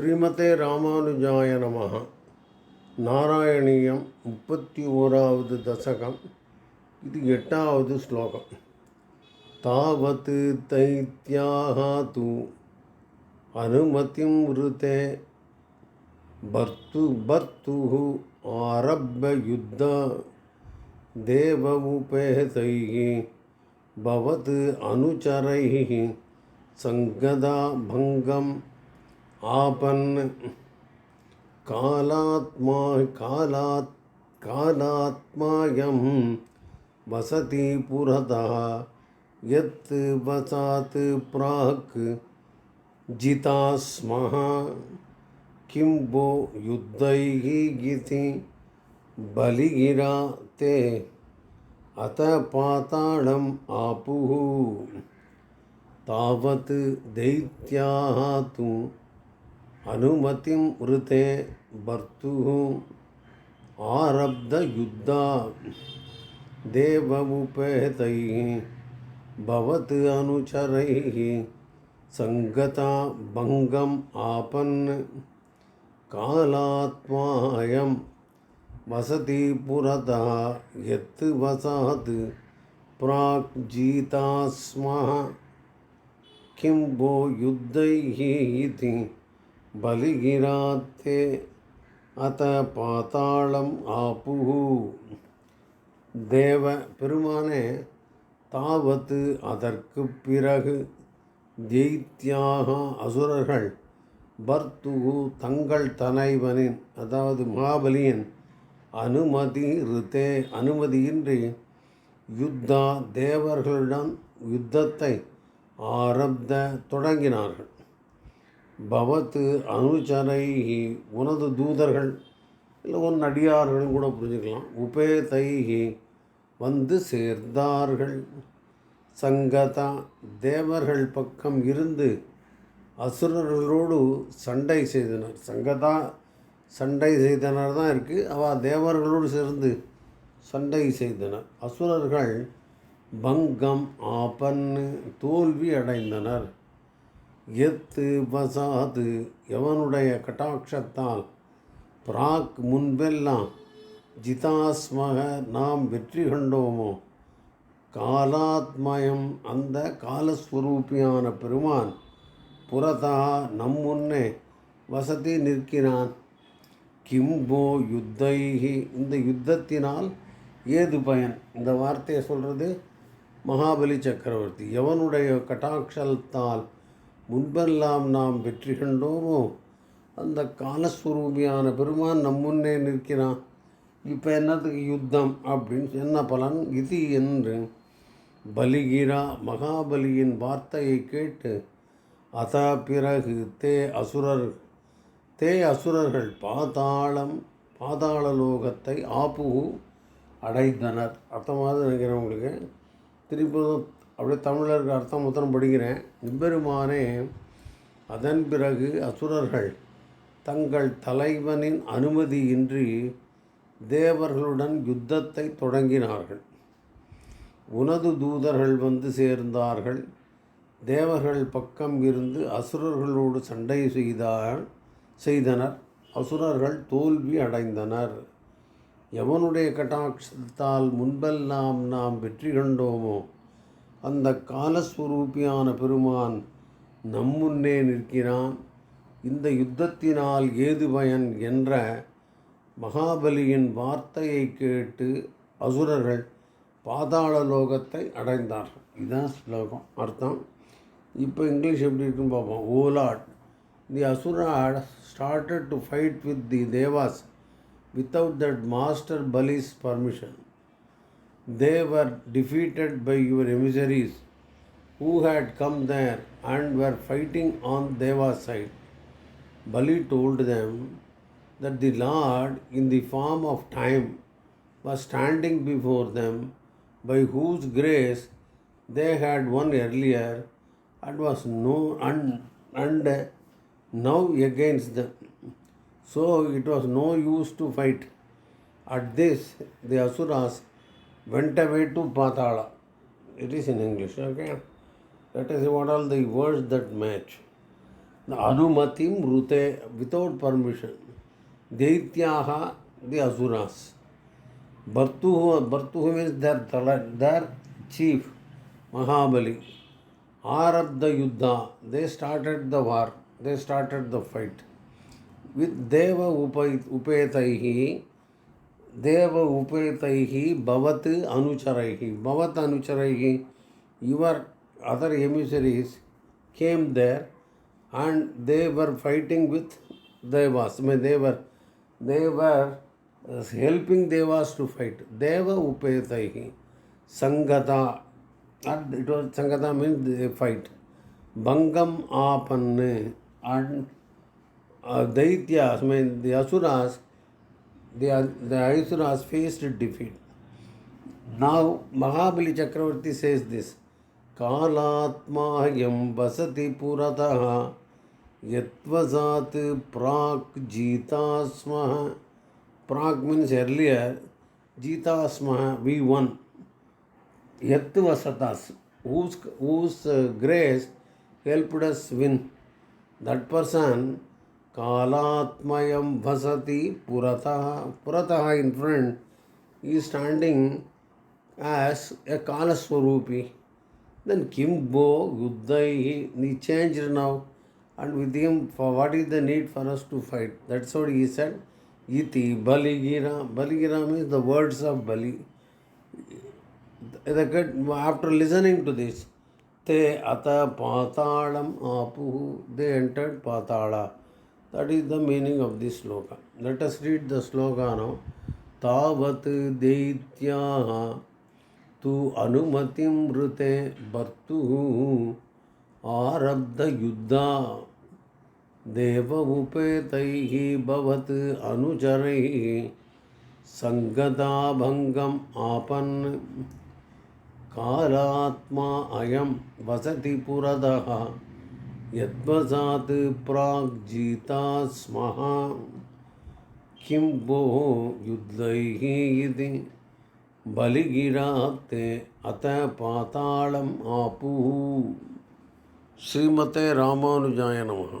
ஸ்ரீமதே ராமானுஜாய நமக நாராயணீயம் முப்பத்தி ஓராவது தசகம். இது எட்டாவது ஸ்லோகம். தாவத் தைத்யாக தூ அனுமதிம் ருதே. பர்த்து பர்த்துः ஆரப்ப யுத்த தேவ உபேதை பவத் அனுச்சரை சங்கதா பங்கம் आपन् कालात्मा कालात् कालात्मायं वसति पुरतः यत् वसात् प्राक् जिता स्मः किं वो युद्धैः इति बलिगिरा ते अत पाताळम् आपुः तावत् दैत्याः तु அனுமதிம் ருதே பர்த்து ஆரப்தயுத்தா தேவமுபேதை பவத் அனுச்சரை சங்கதா பங்கம் ஆபன் காலாத்மாயம் வசதி புரதா எத்து வசாத் பிராக் ஜீதாஸ்மா கிம்போ யுத்தைஹி பலிகிராத்தே அத பாத்தாளம் ஆப்புஹு தேவ பெருமானே தாவத்து அதற்கு பிறகு ஜெயித்யாக அசுரர்கள் பர்த்துகு தங்கள் தலைவனின் அதாவது மகாபலியின் அனுமதி ரித்தே அனுமதியின்றி யுத்தா தேவர்களுடன் யுத்தத்தை ஆரப்த தொடங்கினார்கள். பவத்து அனுச்சரைகி உனது தூதர்கள் இல்லை உன் அடியார்கள் கூட புரிஞ்சுக்கலாம். உபேதைகி வந்து சேர்ந்தார்கள். சங்கதா தேவர்கள் பக்கம் இருந்து அசுரர்களோடு சண்டை செய்தனர். சங்கதா சண்டை செய்தனர் தான் இருக்குது அவள் தேவர்களோடு சேர்ந்து சண்டை செய்தனர். அசுரர்கள் பங்கம் ஆபன்னு தோல்வி அடைந்தனர். எத்து வசாது எவனுடைய கட்டாட்சத்தால்? பிராக் முன்பெல்லாம் ஜிதாஸ்மக நாம் வெற்றி கண்டோமோ? காலாத்மயம் அந்த காலஸ்வரூபியான பெருமான் புறதா நம் முன்னே வசதி நிற்கிறான். கிம்போ யுத்தைகி இந்த யுத்தத்தினால் ஏது பயன்? இந்த வார்த்தையை சொல்கிறது மகாபலி சக்கரவர்த்தி. எவனுடைய கட்டாட்சத்தால் முன்பெல்லாம் நாம் வெற்றி கண்டோமோ? அந்த காலஸ்வரூபியான பெருமான் நம் முன்னே நிற்கிறான். இப்போ என்னத்துக்கு யுத்தம் அப்படின்னு என்ன பலன்? இது என்று பலிகிரா மகாபலியின் வார்த்தையை கேட்டு அதா பிறகு தே அசுரர் தே அசுரர்கள் பாதாளம் பாதாள லோகத்தை ஆப்பு அடைந்தனர். அர்த்தமாக நினைக்கிறவங்களுக்கு திருப்பி அப்படியே தமிழருக்கு அர்த்தம் மொத்தம் படிக்கிறேன். எம்பெருமானே அதன் பிறகு அசுரர்கள் தங்கள் தலைவனின் அனுமதியின்றி தேவர்களுடன் யுத்தத்தை தொடங்கினார்கள். உனது தூதர்கள் வந்து சேர்ந்தார்கள். தேவர்கள் பக்கம் இருந்து அசுரர்களோடு சண்டை செய்தார் செய்தனர். அசுரர்கள் தோல்வி அடைந்தனர். எவனுடைய கட்டாட்சத்தால் முன்பெல்லாம் நாம் வெற்றி கண்டோமோ அந்த காலஸ்வரூபியான பெருமான் நம்முன்னே நிற்கிறான். இந்த யுத்தத்தினால் ஏது பயன் என்ற மகாபலியின் வார்த்தையை கேட்டு அசுரர்கள் பாதாள லோகத்தை அடைந்தார்கள். இதுதான் ஸ்லோகம். அர்த்தம்? இப்போ இங்கிலீஷ் எப்படி இருக்குன்னு பார்ப்போம். ஓலாட் the Asuras started to fight with the Devas without that master Bali's permission. They were defeated by your emissaries who had come there and were fighting on Deva's side. Bali told them that the Lord, in the form of time, was standing before them, by whose grace they had won earlier and was no and, and now against them. So it was no use to fight. At this, the Asuras went away to Patala. It is in English, okay? Us see what are the words that match. The Anumatim Rute without permission. Daityaha, the Asuras. Bhartuhu, Bhartuhu means their, their chief, Mahabali. Arabda Yuddha, they started the war, they started the fight. With Deva Upetaihi, देव उपेत भवत अनुचर। भवत अनुचर your other emissaries came there and they were fighting with Devas may they were they were helping Devas to fight देव उपेत संगता and it was संगता मीन दे फाइट भंगम आपन्न एंड दैत्यास मीन दसुरास the, the Asuras faced defeat. Now Mahabali Chakravarti says this Kalatmahayam Vasati Purataha Yatvasat Prak Jitasmaha. Prak means earlier, Jitasmaha, we won. Yatvasatas, whose, whose uh, grace helped us win. That person कालात्मयम भसती पुरतः पुरतः in front he standing as a काल स्वरूपी then किम बो युद्ध नी change now and with him for what is the need for us to fight that's what he said इति बलिगिरा बलिगिरा means the words of Bali after listening to this ते अत पाताल आपु they entered Patala That is the meaning of this sloka. Let us read the sloka now. Tavat deityaha तु अनुमतिं ऋते भर्तुः आरब्धयुद्धा देव उपेतैः भवत् अनुचरैः सङ्गताभङ्गम् आपन् कालात्मा अयं वसति पुरतः यद्वसात् प्राग्जीता स्मः किं भोः युद्धैः इति बलिगिराते अत पातालम आपू श्रीमते रामानुजाय नमः